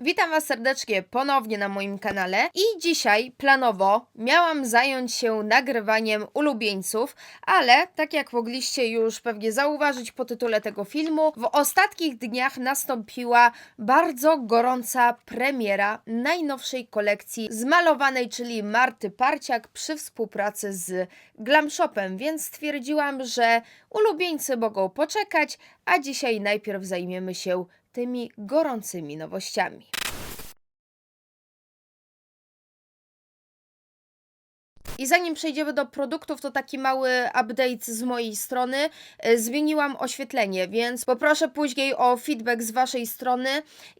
Witam Was serdecznie ponownie na moim kanale i dzisiaj planowo miałam zająć się nagrywaniem ulubieńców, ale tak jak mogliście już pewnie zauważyć po tytule tego filmu, w ostatnich dniach nastąpiła bardzo gorąca premiera najnowszej kolekcji zmalowanej, czyli Marty Parciak przy współpracy z Glam Shopem, więc stwierdziłam, że ulubieńcy mogą poczekać, a dzisiaj najpierw zajmiemy się tymi gorącymi nowościami. I zanim przejdziemy do produktów, to taki mały update z mojej strony. E, Zmieniłam oświetlenie, więc poproszę później o feedback z Waszej strony,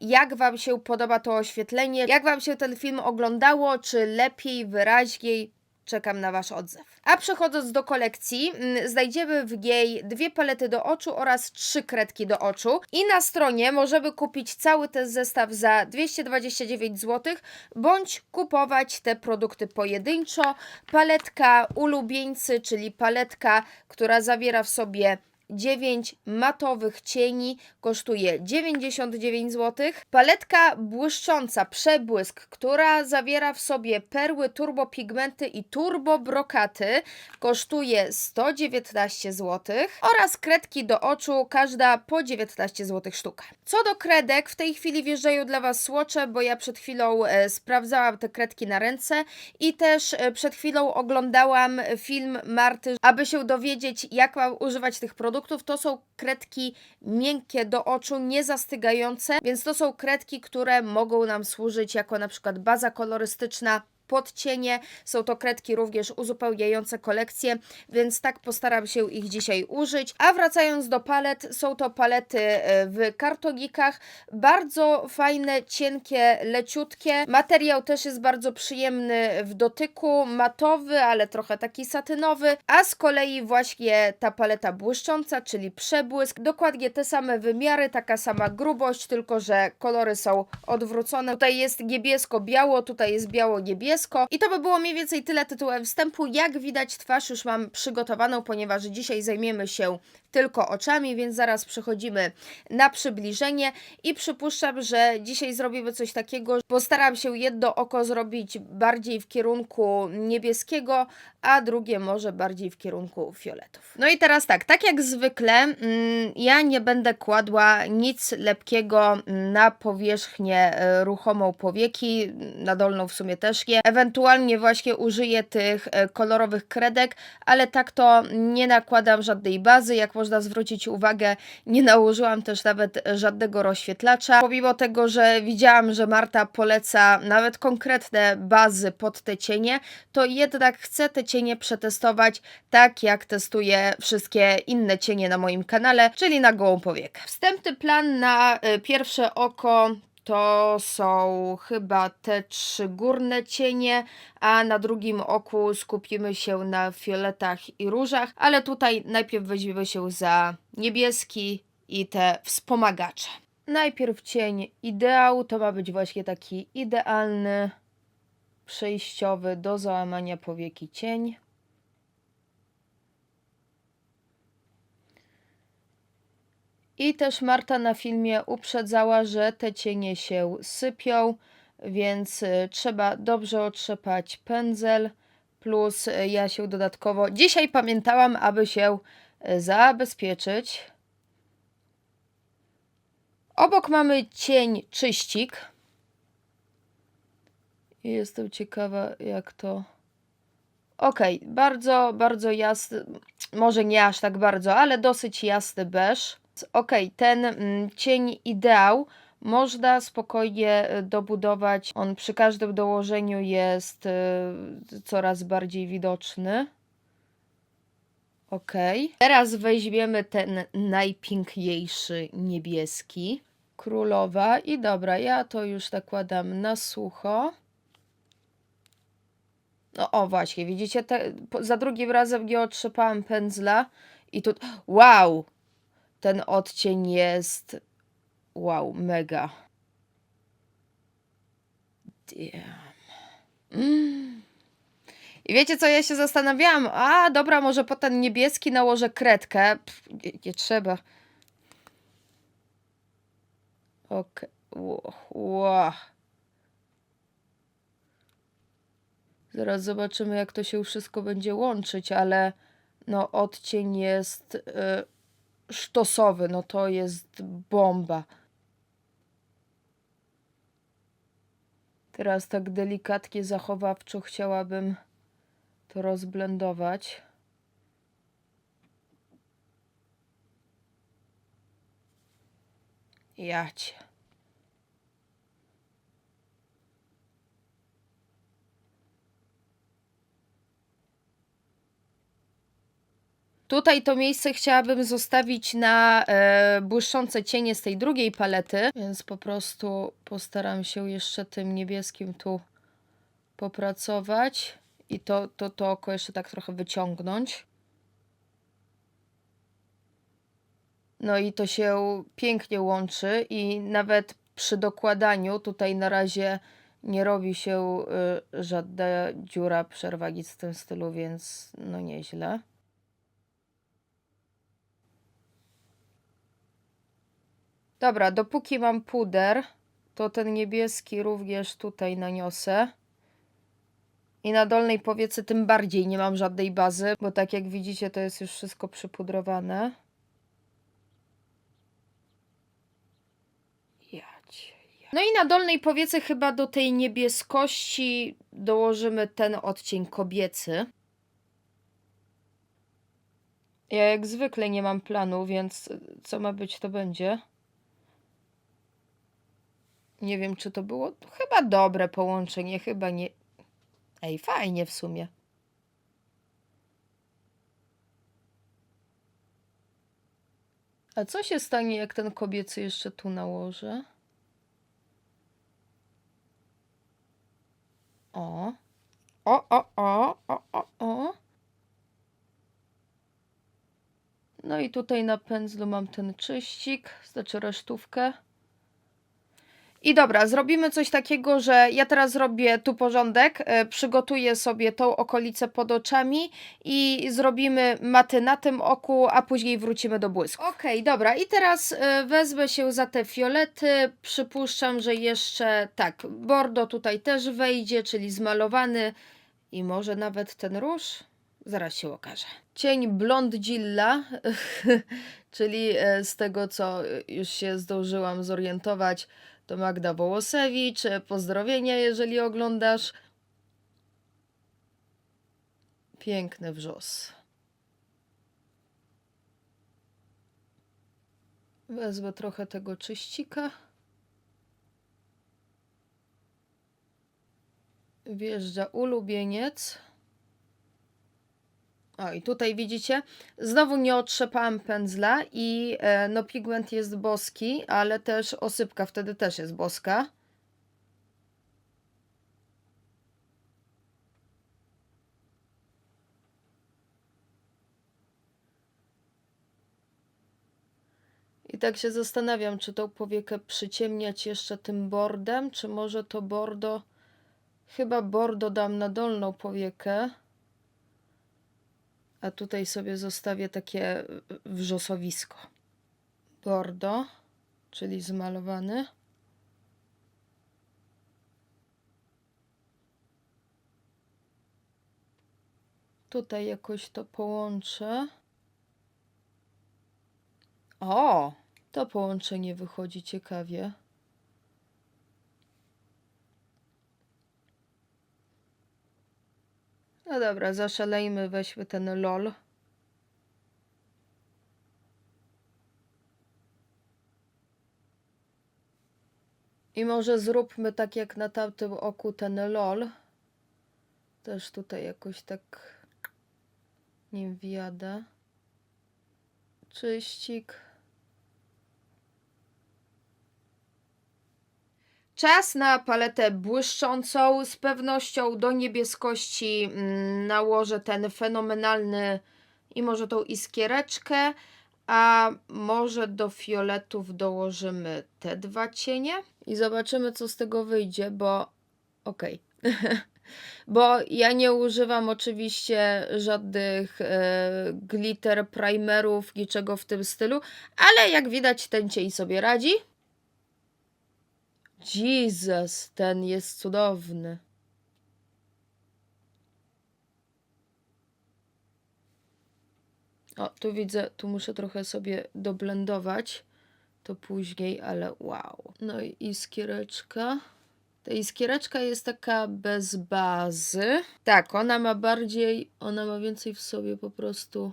jak Wam się podoba to oświetlenie, jak Wam się ten film oglądało, czy lepiej, wyraźniej. Czekam na Wasz odzew. A przechodząc do kolekcji, mm, znajdziemy w niej dwie palety do oczu oraz trzy kredki do oczu. I na stronie możemy kupić cały ten zestaw za 229 zł, bądź kupować te produkty pojedynczo. Paletka ulubieńcy, czyli paletka, która zawiera w sobie 9 matowych cieni kosztuje 99 zł. Paletka błyszcząca, przebłysk, która zawiera w sobie perły, turbopigmenty i turbobrokaty kosztuje 119 zł oraz kredki do oczu, każda po 19 zł sztuka. Co do kredek, w tej chwili wjeżdżają dla Was słocze, bo ja przed chwilą e, sprawdzałam te kredki na ręce i też e, przed chwilą oglądałam film Marty, aby się dowiedzieć, jak mam używać tych produktów. To są kredki miękkie do oczu, nie zastygające, więc to są kredki, które mogą nam służyć jako na przykład baza kolorystyczna podcienie. Są to kredki również uzupełniające kolekcję, więc tak postaram się ich dzisiaj użyć. A wracając do palet, są to palety e, w kartonikach. Bardzo fajne, cienkie, leciutkie. Materiał też jest bardzo przyjemny w dotyku, matowy, ale trochę taki satynowy. A z kolei właśnie ta paleta błyszcząca, czyli przebłysk. Dokładnie te same wymiary, taka sama grubość, tylko że kolory są odwrócone. Tutaj jest niebiesko-biało, tutaj jest I to by było mniej więcej tyle tytułem wstępu. Jak widać, twarz już mam przygotowaną, ponieważ dzisiaj zajmiemy się tylko oczami, więc zaraz przechodzimy na przybliżenie i przypuszczam, że dzisiaj zrobimy coś takiego, postaram się jedno oko zrobić bardziej w kierunku niebieskiego, a drugie może bardziej w kierunku fioletów. No i teraz tak, tak jak zwykle, mm, ja nie będę kładła nic lepkiego na powierzchnię e, ruchomą powieki, na dolną w sumie też nie. Ewentualnie właśnie użyję tych e, kolorowych kredek, ale tak to nie nakładam żadnej bazy, jak można zwrócić uwagę, nie nałożyłam też nawet żadnego rozświetlacza. Pomimo tego, że widziałam, że Marta poleca nawet konkretne bazy pod te cienie, to jednak chcę te cienie przetestować tak, jak testuję wszystkie inne cienie na moim kanale, czyli na gołą powiekę. Wstępny plan na y, pierwsze oko to są chyba te trzy górne cienie, a na drugim oku skupimy się na fioletach i różach, ale tutaj najpierw weźmiemy się za niebieski i te wspomagacze. Najpierw cień ideał, to ma być właśnie taki idealny, przejściowy do załamania powieki cień. I też Marta na filmie uprzedzała, że te cienie się sypią, więc y, trzeba dobrze otrzepać pędzel. Plus y, ja się dodatkowo. Dzisiaj pamiętałam, aby się y, zabezpieczyć. Obok mamy cień czyścik. Jestem ciekawa, jak to. Okej, bardzo, bardzo jasny. Może nie aż tak bardzo, ale dosyć jasny beż. Ok, ten mm, cień ideał można spokojnie y, dobudować. On przy każdym dołożeniu jest y, coraz bardziej widoczny. Ok. Teraz weźmiemy ten najpiękniejszy niebieski. Królowa. I dobra, ja to już nakładam na sucho. No o właśnie, widzicie, te, za drugim razem nie otrzepałam pędzla i tu... Wow! Ten odcień jest wow, mega. Damn. Mm. I wiecie co, ja się zastanawiałam, a dobra, może po ten niebieski nałożę kredkę. Pff, nie, nie trzeba. Okej. Ło, ło. Zaraz zobaczymy, jak to się wszystko będzie łączyć, ale no odcień jest y, sztosowy, no to jest bomba. Teraz tak delikatnie, zachowawczo chciałabym to rozblendować. Jacie. Tutaj to miejsce chciałabym zostawić na e, błyszczące cienie z tej drugiej palety, więc po prostu postaram się jeszcze tym niebieskim tu popracować i to, to, to oko jeszcze tak trochę wyciągnąć. No i to się pięknie łączy i nawet przy dokładaniu tutaj na razie nie robi się y, żadna dziura, przerwa, nic w tym stylu, więc no nieźle. Dobra, dopóki mam puder, to ten niebieski również tutaj naniosę. I na dolnej powiece tym bardziej nie mam żadnej bazy, bo tak jak widzicie to jest już wszystko przypudrowane. No i na dolnej powiece chyba do tej niebieskości dołożymy ten odcień kobiecy. Ja jak zwykle nie mam planu, więc co ma być, to będzie. Nie wiem, czy to było chyba dobre połączenie, chyba nie. Ej, fajnie w sumie. A co się stanie, jak ten kobiecy jeszcze tu nałożę? O. O, o, o, o, o, o. No i tutaj na pędzlu mam ten czyścik, znaczy resztówkę. I dobra, zrobimy coś takiego, że ja teraz zrobię tu porządek, e, przygotuję sobie tą okolicę pod oczami i zrobimy maty na tym oku, a później wrócimy do błysku. Okej, dobra, i teraz e, wezmę się za te fiolety. Przypuszczam, że jeszcze tak, bordo tutaj też wejdzie, czyli zmalowany i może nawet ten róż. Zaraz się okaże. Cień Blondzilla, czyli e, z tego co już się zdążyłam zorientować, to Magda Wołosewicz. Pozdrowienia, jeżeli oglądasz. Piękny wrzos. Wezmę trochę tego czyścika. Wjeżdża ulubieniec. O, i tutaj widzicie, znowu nie otrzepałam pędzla i e, no pigment jest boski, ale też osypka wtedy też jest boska. I tak się zastanawiam, czy tą powiekę przyciemniać jeszcze tym bordem, czy może to bordo, chyba bordo dam na dolną powiekę. A tutaj sobie zostawię takie wrzosowisko. Bordo, czyli zmalowany. Tutaj jakoś to połączę. O, to połączenie wychodzi ciekawie. No dobra, zaszalejmy, weźmy ten LOL. I może zróbmy tak jak na tamtym oku ten LOL. Też tutaj jakoś tak nim wjadę. Czyścik. Czas na paletę błyszczącą. Z pewnością do niebieskości mm, nałożę ten fenomenalny i może tą iskiereczkę, a może do fioletów dołożymy te dwa cienie i zobaczymy, co z tego wyjdzie, bo okej. Okay. bo ja nie używam oczywiście żadnych e, glitter primerów, niczego w tym stylu, ale jak widać ten cień sobie radzi. Jesus, ten jest cudowny. O, tu widzę, tu muszę trochę sobie doblendować to później, ale wow. No i iskiereczka. Ta iskiereczka jest taka bez bazy. Tak, ona ma bardziej, ona ma więcej w sobie po prostu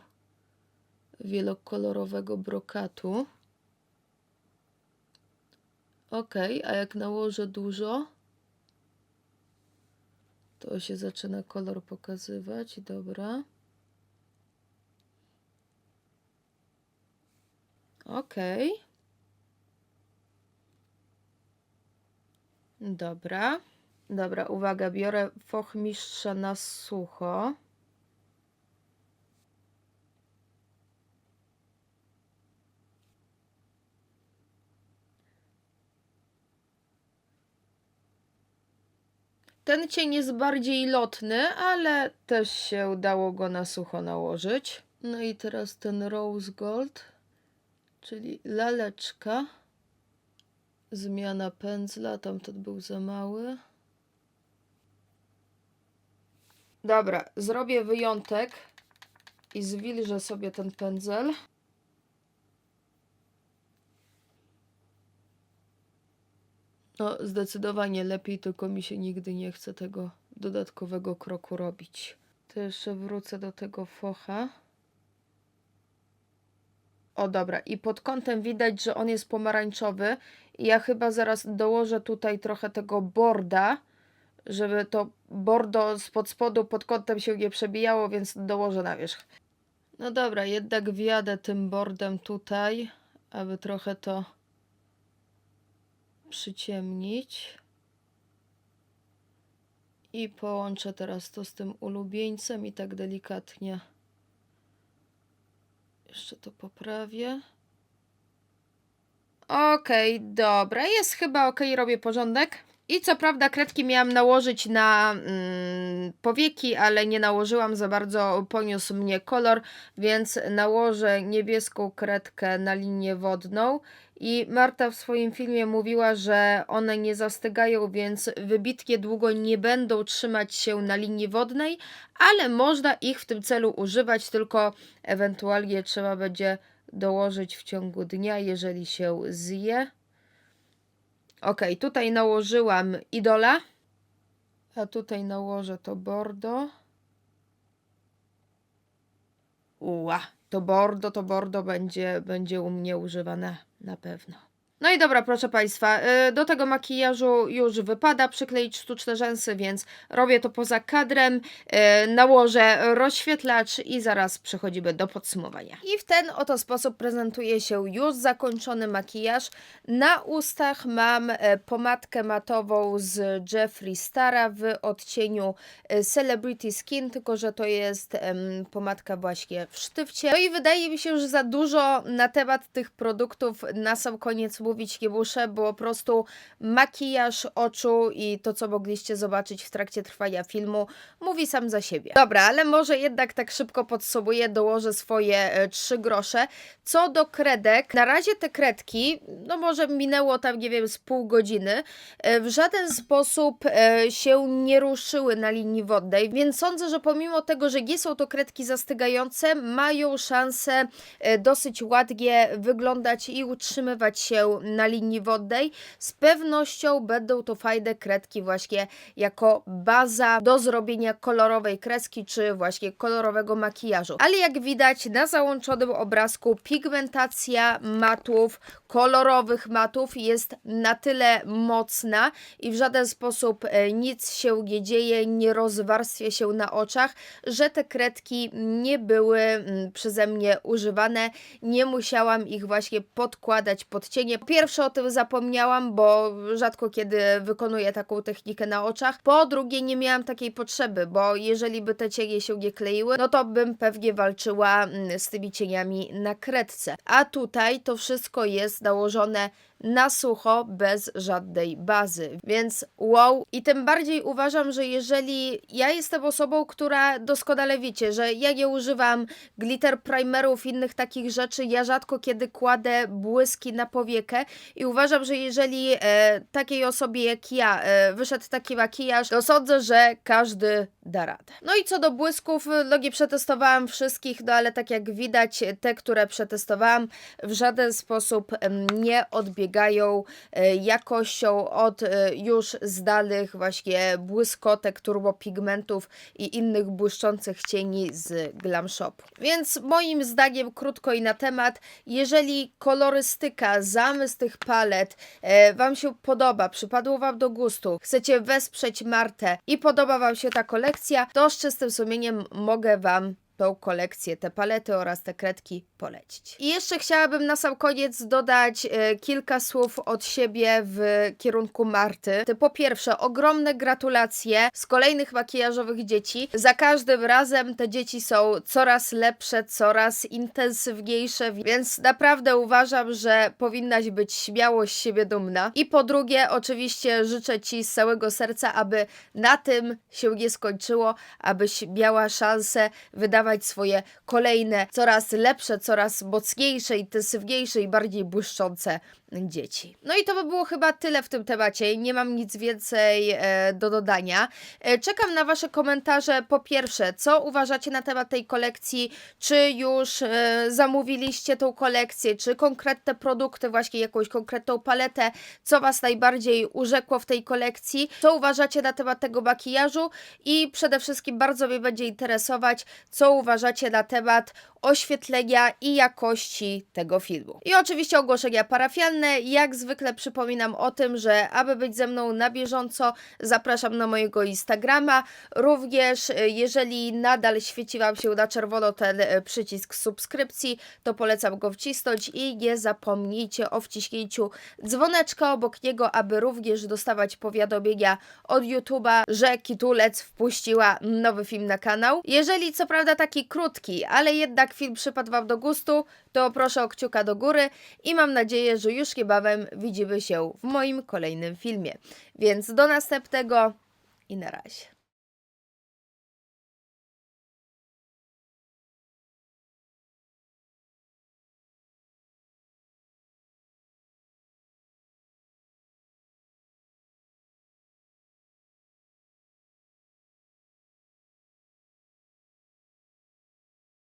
wielokolorowego brokatu. Ok, a jak nałożę dużo, to się zaczyna kolor pokazywać. Dobra. Okej. Dobra. Dobra, uwaga, biorę foch mistrza na sucho. Ten cień jest bardziej lotny, ale też się udało go na sucho nałożyć. No i teraz ten rose gold, czyli laleczka. Zmiana pędzla, tamten był za mały. Dobra, zrobię wyjątek i zwilżę sobie ten pędzel. No, zdecydowanie lepiej, tylko mi się nigdy nie chce tego dodatkowego kroku robić. To jeszcze wrócę do tego focha. O, dobra. I pod kątem widać, że on jest pomarańczowy. Ja chyba zaraz dołożę tutaj trochę tego borda, żeby to bordo spod spodu pod kątem się nie przebijało, więc dołożę na wierzch. No dobra, jednak wjadę tym bordem tutaj, aby trochę to przyciemnić. I połączę teraz to z tym ulubieńcem i tak delikatnie jeszcze to poprawię. Okej, dobra, jest chyba okej, robię porządek. I co prawda kredki miałam nałożyć na mm, powieki, ale nie nałożyłam za bardzo, poniósł mnie kolor, więc nałożę niebieską kredkę na linię wodną. I Marta w swoim filmie mówiła, że one nie zastygają, więc wybitnie długo nie będą trzymać się na linii wodnej, ale można ich w tym celu używać, tylko ewentualnie trzeba będzie dołożyć w ciągu dnia, jeżeli się zje. Ok, tutaj nałożyłam idola, a tutaj nałożę to bordo. Ua, to bordo, to bordo będzie, będzie u mnie używane na pewno. No i dobra, proszę Państwa, y, do tego makijażu już wypada przykleić sztuczne rzęsy, więc robię to poza kadrem, y, nałożę rozświetlacz i zaraz przechodzimy do podsumowania. I w ten oto sposób prezentuje się już zakończony makijaż. Na ustach mam e, pomadkę matową z Jeffree Stara w odcieniu e, Celebrity Skin, tylko że to jest pomadka właśnie w sztywcie. No i wydaje mi się, że za dużo na temat tych produktów na sam koniec mówić nie bo po prostu makijaż oczu i to, co mogliście zobaczyć w trakcie trwania filmu, mówi sam za siebie. Dobra, ale może jednak tak szybko podsumuję, dołożę swoje e, trzy grosze. Co do kredek, na razie te kredki, no może minęło tam, nie wiem, z pół godziny, e, w żaden sposób e, się nie ruszyły na linii wodnej, więc sądzę, że pomimo tego, że nie są to kredki zastygające, mają szansę dosyć ładnie wyglądać i utrzymywać się na linii wodnej. Z pewnością będą to fajne kredki właśnie jako baza do zrobienia kolorowej kreski, czy właśnie kolorowego makijażu. Ale jak widać na załączonym obrazku pigmentacja matów, kolorowych matów jest na tyle mocna i w żaden sposób e, nic się nie dzieje, nie rozwarstwia się na oczach, że te kredki nie były mm, przeze mnie używane. Nie musiałam ich właśnie podkładać pod cienie. Pierwsze o tym zapomniałam, bo rzadko kiedy wykonuję taką technikę na oczach. Po drugie nie miałam takiej potrzeby, bo jeżeli by te cienie się nie kleiły, no to bym pewnie walczyła mm, z tymi cieniami na kredce. A tutaj to wszystko jest nałożone na sucho, bez żadnej bazy. Więc wow. I tym bardziej uważam, że jeżeli ja jestem osobą, która doskonale wiecie, że ja nie używam glitter primerów, innych takich rzeczy, ja rzadko kiedy kładę błyski na powiekę i uważam, że jeżeli e, takiej osobie jak ja e, wyszedł taki makijaż, to sądzę, że każdy da radę. No i co do błysków, no przetestowałam wszystkich, no ale tak jak widać, te, które przetestowałam, w żaden sposób nie odbiegają e, jakością od e, już znanych właśnie błyskotek, turbopigmentów i innych błyszczących cieni z Glam Shop. Więc moim zdaniem, krótko i na temat, jeżeli kolorystyka, zamysł tych palet e, Wam się podoba, przypadło Wam do gustu, chcecie wesprzeć Martę i podoba Wam się ta kolekcja, to z czystym sumieniem mogę Wam tą kolekcję, te palety oraz te kredki polecić. I jeszcze chciałabym na sam koniec dodać e, kilka słów od siebie w kierunku Marty. Po pierwsze, ogromne gratulacje z kolejnych makijażowych dzieci. Za każdym razem te dzieci są coraz lepsze, coraz intensywniejsze, więc naprawdę uważam, że powinnaś być śmiało z siebie dumna. I po drugie, oczywiście życzę Ci z całego serca, aby na tym się nie skończyło, abyś miała szansę wydawać swoje kolejne, coraz lepsze, coraz mocniejsze, intensywniejsze i bardziej błyszczące dzieci. No i to by było chyba tyle w tym temacie. Nie mam nic więcej e, do dodania. E, czekam na Wasze komentarze. Po pierwsze, co uważacie na temat tej kolekcji? Czy już e, zamówiliście tą kolekcję? Czy konkretne produkty, właśnie jakąś konkretną paletę? Co Was najbardziej urzekło w tej kolekcji? Co uważacie na temat tego makijażu? I przede wszystkim bardzo mnie będzie interesować, co uważacie na temat oświetlenia i jakości tego filmu. I oczywiście ogłoszenia parafialne. Jak zwykle przypominam o tym, że aby być ze mną na bieżąco, zapraszam na mojego Instagrama. Również e, jeżeli nadal świeci Wam się na czerwono ten e, przycisk subskrypcji, to polecam go wcisnąć i nie zapomnijcie o wciśnięciu dzwoneczka obok niego, aby również dostawać powiadomienia od YouTube'a, że Kitulec wpuściła nowy film na kanał. Jeżeli co prawda taki krótki, ale jednak film przypadł Wam do gustu, to proszę o kciuka do góry i mam nadzieję, że już niebawem widzimy się w moim kolejnym filmie. Więc do następnego i na razie.